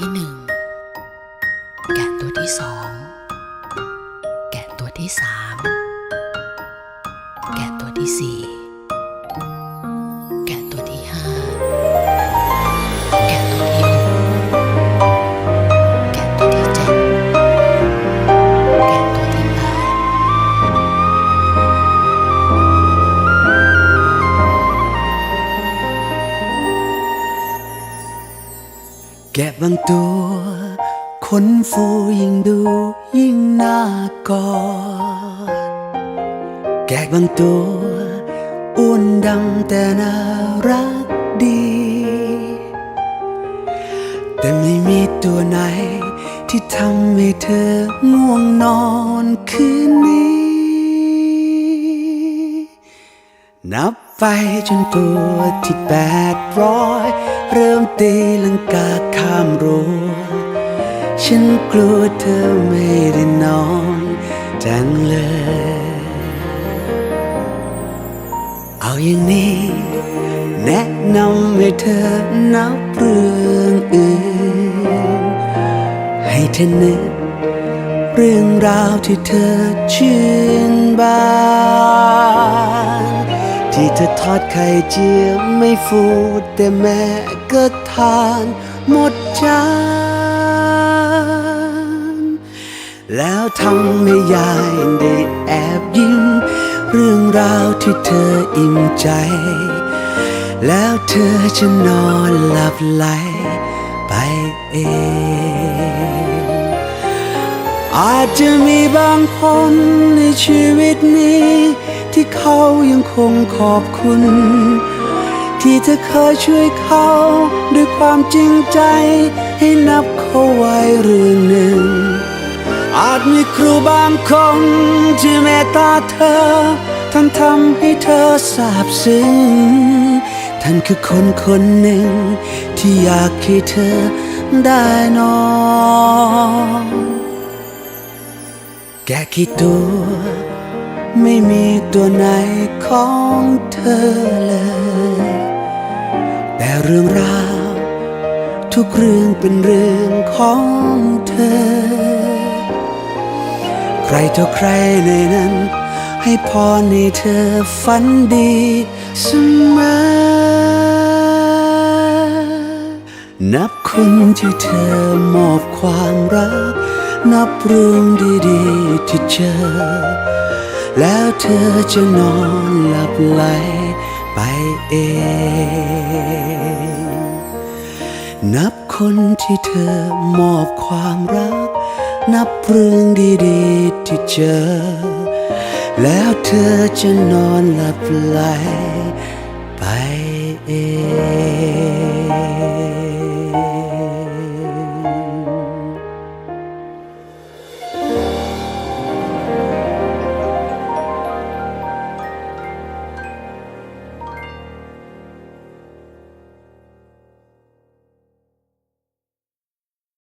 ที่หนึ่งแกะตัวที่สองแกะตัวที่สามแกะตัวที่สี่ แกะบางตัวขนฟูยิ่งดูยิ่งน่ากอด แกะบางตัวอ้วนดำแต่น่ารักดี แต่ไม่มีตัวไหนที่ทำให้เธอง่วงนอนคืนนี้ นับไปจนตัวที่แปดร้อย เริ่มตีลังกาข้ามรั้วฉันกลัวเธอไม่ได้นอนจังเลย เอาอย่างนี้ แนะนำให้เธอนับเรื่องอื่น ให้เธอนึกเรื่องราวที่เธอชื่นบาน ที่เธอทอดไข่เจียวไม่ฟูแต่แม่ก็ทานหมดจานแล้วทำให้ยายได้แอบยิ้ม เรื่องราวที่เธออิ่มใจ แล้วเธอจะนอนหลับไหลไปเองอาจจะมีบางคนในชีวิตนี้ ที่เขายังคงขอบคุณ ที่เธอเคยช่วยเขา ด้วยความจริงใจ ให้นับเขาไว้เรื่องหนึ่ง อาจมีครูบางคนที่เมตตาเธอ ท่านทำให้เธอซาบซึ้งท่านคือคนคนหนึ่ง ที่อยากให้เธอได้นอนแกะกี่ตัว ไม่มีตัวไหนของเธอเลย แต่เรื่องราว ทุกเรื่องเป็นเรื่องของเธอ ใครต่อใครในนั้น ให้พรให้เธอฝันดีเสมอ นับคนที่เธอมอบความรัก นับเรื่องดีๆที่เจอ แล้วเธอจะนอนหลับไหลไปเอง นับคนที่เธอมอบความรัก นับเรื่องดีๆที่เจอ แล้วเธอจะนอนหลับไหลไปเอง